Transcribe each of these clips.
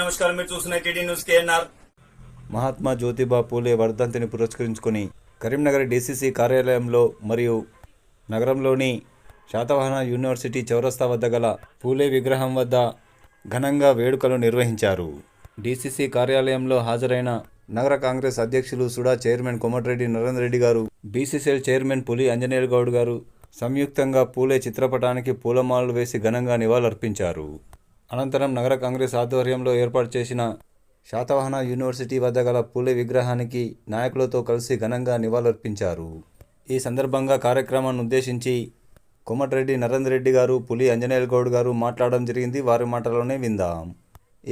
నమస్కారం. మీరు చూస్తున్న TD news KNR. Mahatma Jyotiba Phule వర్ధంతిని పురస్కరించుకొని కరీంనగర్ డీసీసీ కార్యాలయంలో మరియు నగరంలోని శాతవాహన యూనివర్సిటీ చౌరస్తా వద్ద గల పూలే విగ్రహం వద్ద ఘనంగా వేడుకలు నిర్వహించారు. డీసీసీ కార్యాలయంలో హాజరైన నగర కాంగ్రెస్ అధ్యక్షులు సుడా చైర్మన్ కోమటిరెడ్డి నరేంద్ర రెడ్డి గారు బీసీసీఎల్ చైర్మన్ పులి ఆంజనేయులు గౌడ్ గారు సంయుక్తంగా పూలే చిత్రపటానికి పూలమాలలు వేసి ఘనంగా నివాళులర్పించారు. అనంతరం నగర కాంగ్రెస్ ఆధ్వర్యంలో ఏర్పాటు చేసిన శాతవాహన యూనివర్సిటీ వద్ద గల పూలే విగ్రహానికి నాయకులతో కలిసి ఘనంగా నివాళులర్పించారు. ఈ సందర్భంగా కార్యక్రమాన్ని ఉద్దేశించి కోమటిరెడ్డి నరేంద్ర రెడ్డి గారు పులి అంజనేయుల గౌడ్ గారు మాట్లాడడం జరిగింది. వారి మాటలోనే విందాం.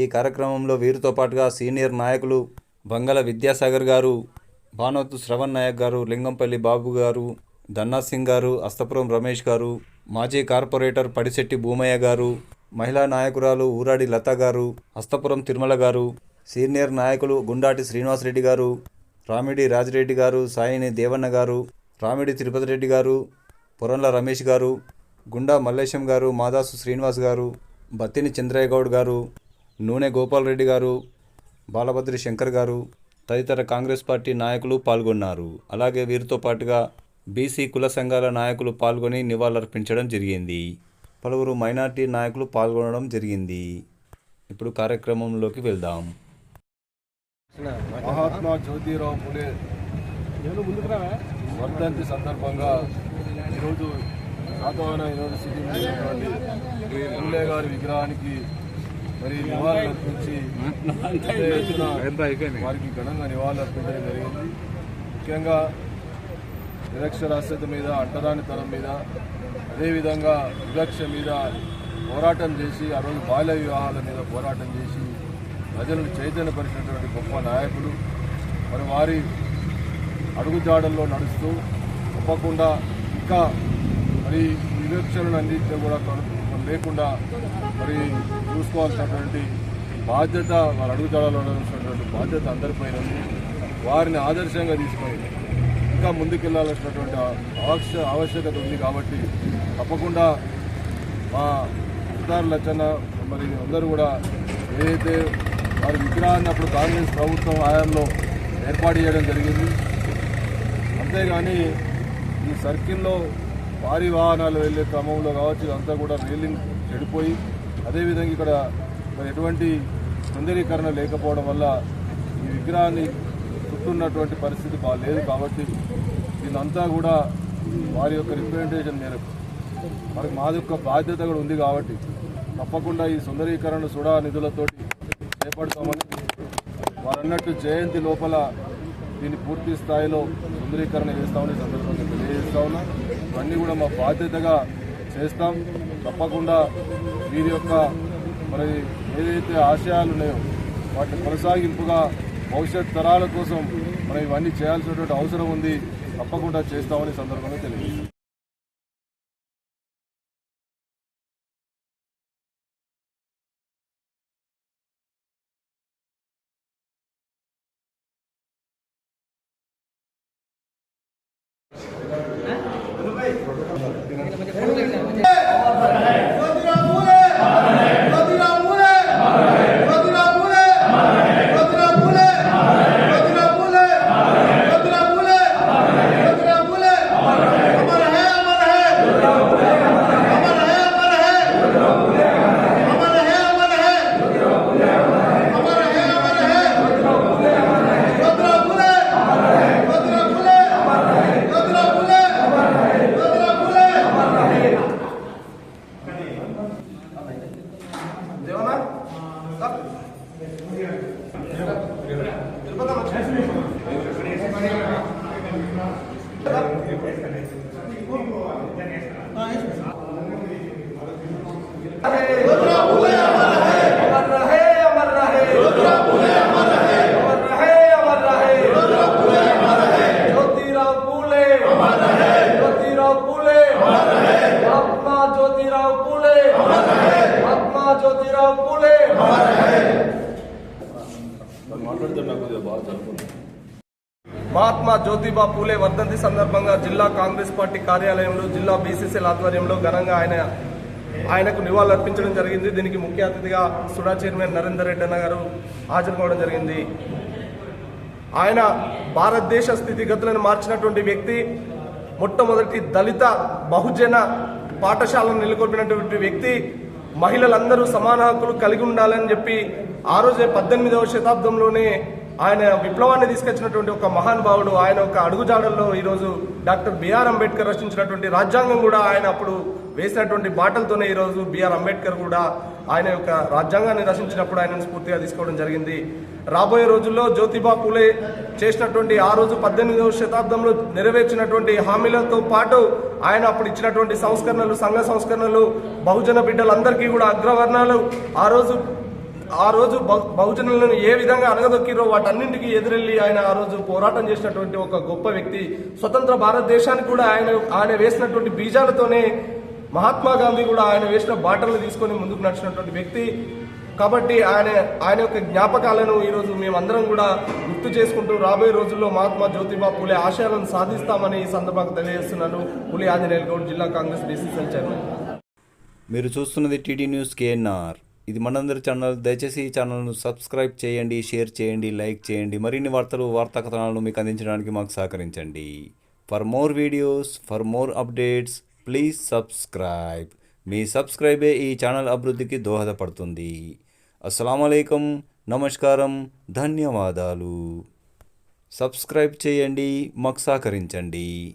ఈ కార్యక్రమంలో వీరితో పాటుగా సీనియర్ నాయకులు బంగళ విద్యాసాగర్ గారు భానోతు శ్రవణ్ నాయక్ గారు లింగంపల్లి బాబు గారు దన్నా సింగ్ గారు అస్తపురం రమేష్ గారు మాజీ కార్పొరేటర్ పడిశెట్టి భూమయ్య గారు మహిళా నాయకురాలు ఊరాడి లత గారు హస్తపురం తిరుమల గారు సీనియర్ నాయకులు గుండాటి శ్రీనివాసరెడ్డి గారు రామిడి రాజిరెడ్డి గారు సాయిని దేవన్న గారు రామిడి తిరుపతి రెడ్డి గారు పొరంల రమేష్ గారు గుండా మల్లేశం గారు మాదాసు శ్రీనివాస్ గారు బత్తిని చంద్రయ్య గౌడ్ గారు నూనె గోపాల్ రెడ్డి గారు బాలభద్రి శంకర్ గారు తదితర కాంగ్రెస్ పార్టీ నాయకులు పాల్గొన్నారు. అలాగే వీరితో పాటుగా బీసీ కుల సంఘాల నాయకులు పాల్గొని నివాళులర్పించడం జరిగింది. పలువురు మైనార్టీ నాయకులు పాల్గొనడం జరిగింది. ఇప్పుడు కార్యక్రమంలోకి వెళ్దాం. మహాత్మా జ్యోతిరావు పులే. వర్ధంతి సందర్భంగా ఈరోజు శాతవాహన యూనివర్సిటీ ఉన్నటువంటి పుల్లే గారి విగ్రహానికి మరి నివాళులు అర్పించి వారికి ఘనంగా నివాళులు అర్పించడం జరిగింది. ముఖ్యంగా నిరక్షరాస్యత మీద అంటరానితనం మీద అదేవిధంగా వివక్ష మీద పోరాటం చేసి ఆ రోజు బాల్య వివాహాల మీద పోరాటం చేసి ప్రజలను చైతన్యపరిచినటువంటి గొప్ప నాయకులు మరి వారి అడుగుజాడల్లో నడుస్తూ తప్పకుండా ఇంకా మరి వివక్షలను అందించడం కూడా లేకుండా మరి చూసుకోవాల్సినటువంటి బాధ్యత వారి అడుగుజాడల్లో నడుస్తున్నటువంటి బాధ్యత అందరిపైన ఉంది. వారిని ఆదర్శంగా తీసుకొని ఇంకా ముందుకెళ్ళాల్సినటువంటి ఆవశ్య ఆవశ్యకత ఉంది కాబట్టి తప్పకుండా మా ఉదారు లచ్చన్న మరి అందరూ కూడా ఏదైతే వారి విగ్రహాన్ని అప్పుడు కాంగ్రెస్ ప్రభుత్వం హయాంలో ఏర్పాటు చేయడం జరిగింది. అంతేగాని ఈ సర్కిల్లో భారీ వాహనాలు వెళ్ళే క్రమంలో కావచ్చు ఇదంతా కూడా రైలింగ్ చెడిపోయి అదేవిధంగా ఇక్కడ మరి ఎటువంటి సుందరీకరణ లేకపోవడం వల్ల ఈ విగ్రహాన్ని చుట్టున్నటువంటి పరిస్థితి బాగాలేదు కాబట్టి దీనంతా కూడా వారి యొక్క రిప్రజెంటేషన్ మేరకు. మనకు మాది యొక్క బాధ్యత కూడా ఉంది కాబట్టి తప్పకుండా ఈ సుందరీకరణ సుడా నిధులతోటి చేపడతామని వారన్నట్టు జయంతి లోపల దీన్ని పూర్తి స్థాయిలో సుందరీకరణ చేస్తామని సందర్భంగా తెలియజేస్తా ఉన్నా. ఇవన్నీ కూడా మా బాధ్యతగా చేస్తాం. తప్పకుండా వీరి యొక్క మరి ఏదైతే ఆశయాలు ఉన్నాయో వాటిని కొనసాగింపుగా భవిష్యత్ తరాల కోసం మనం ఇవన్నీ చేయాల్సినటువంటి అవసరం ఉంది తప్పకుండా చేస్తామని సందర్భంగా తెలియదు Hey! ज्योतिराव फूले మాట్లాడుతున్నా కొద్దిగా బాగా చదువుకున్నాను మహాత్మా జ్యోతిబా పూలే వర్ధంతి సందర్భంగా జిల్లా కాంగ్రెస్ పార్టీ కార్యాలయంలో జిల్లా బీసీసీల ఆధ్వర్యంలో ఘనంగా ఆయన ఆయనకు నివాళులర్పించడం జరిగింది దీనికి ముఖ్య అతిథిగా సుడా చైర్మన్ నరేందర్ రెడ్డి అన్న గారు హాజరు కావడం జరిగింది ఆయన భారతదేశ స్థితిగతులను మార్చినటువంటి వ్యక్తి మొట్టమొదటి దళిత బహుజన పాఠశాలను నెలకొల్పినటువంటి వ్యక్తి మహిళలందరూ సమాన హక్కులు కలిగి ఉండాలని చెప్పి ఆ రోజే పద్దెనిమిదవ శతాబ్దంలోనే ఆయన విప్లవాన్ని తీసుకొచ్చినటువంటి ఒక మహానుభావుడు ఆయన ఒక అడుగుజాడల్లో ఈరోజు డాక్టర్ బిఆర్ అంబేద్కర్ రచించినటువంటి రాజ్యాంగం కూడా ఆయన అప్పుడు వేసినటువంటి బాటలతోనే ఈరోజు బిఆర్ అంబేద్కర్ కూడా ఆయన యొక్క రాజ్యాంగాన్ని రచించినప్పుడు ఆయన స్ఫూర్తిగా తీసుకోవడం జరిగింది. రాబోయే రోజుల్లో జ్యోతిబా పూలే చేసినటువంటి ఆ రోజు పద్దెనిమిదవ శతాబ్దంలో నెరవేర్చినటువంటి హామీలతో పాటు ఆయన అప్పుడు ఇచ్చినటువంటి సంస్కరణలు సంఘ సంస్కరణలు బహుజన బిడ్డలందరికీ కూడా అగ్రవర్ణాలు. ఆ రోజు ఆ రోజు బహుజనులను ఏ విధంగా అనగదొక్కిరో వాటన్నింటికి ఎదురెళ్ళి ఆయన ఆ రోజు పోరాటం చేసినటువంటి ఒక గొప్ప వ్యక్తి. స్వతంత్ర భారతదేశానికి కూడా ఆయన ఆయన వేసినటువంటి బీజాలతోనే మహాత్మా గాంధీ కూడా ఆయన వేసిన బాటలు తీసుకొని ముందుకు నడిచినటువంటి వ్యక్తి. కాబట్టి ఆయన ఆయన యొక్క జ్ఞాపకాలను ఈరోజు మేమందరం కూడా గుర్తు చేసుకుంటూ రాబోయే రోజుల్లో మహాత్మా జ్యోతిబా పూలే ఆశయాలను సాధిస్తామని ఈ సందర్భంగా తెలియజేస్తున్నాను. పులి ఆంజనేయులు గౌడ్ జిల్లా కాంగ్రెస్ డీసీసీఎల్ చైర్మన్. మీరు చూస్తున్నది టీడీ న్యూస్ కేఎన్ఆర్. ఇది మనందరి ఛానల్ దయచేసి ఈ ఛానల్ను సబ్స్క్రైబ్ చేయండి షేర్ చేయండి లైక్ చేయండి. మరిన్ని వార్తలు వార్తా కథనాలను మీకు అందించడానికి మాకు సహకరించండి. For more videos for more updates please subscribe మీ సబ్స్క్రైబే ఈ ఛానల్ అభివృద్ధికి దోహదపడుతుంది. అస్సలం నమస్కారం. ధన్యవాదాలు. సబ్స్క్రైబ్ చేయండి. మాకు సహకరించండి